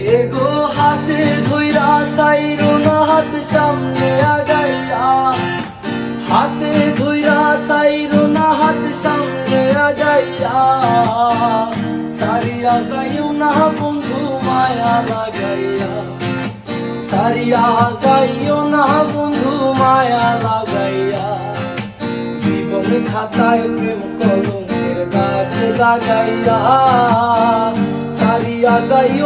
এগো হাতে ধইরা সাইরো না হাত সামনে আগাইয়া। হাতে ধইরা সাইরো না হাত সামনে আগাইয়া। সারিয়া যাইও না বন্ধু, মায়া লাগাইয়া। সারিয়া যাইও না বন্ধু, মায়া লাগাইয়া। জীবন খাতায় প্রেম কলঙ্কের দাগ লাগাইয়া। সারিয়া যাইও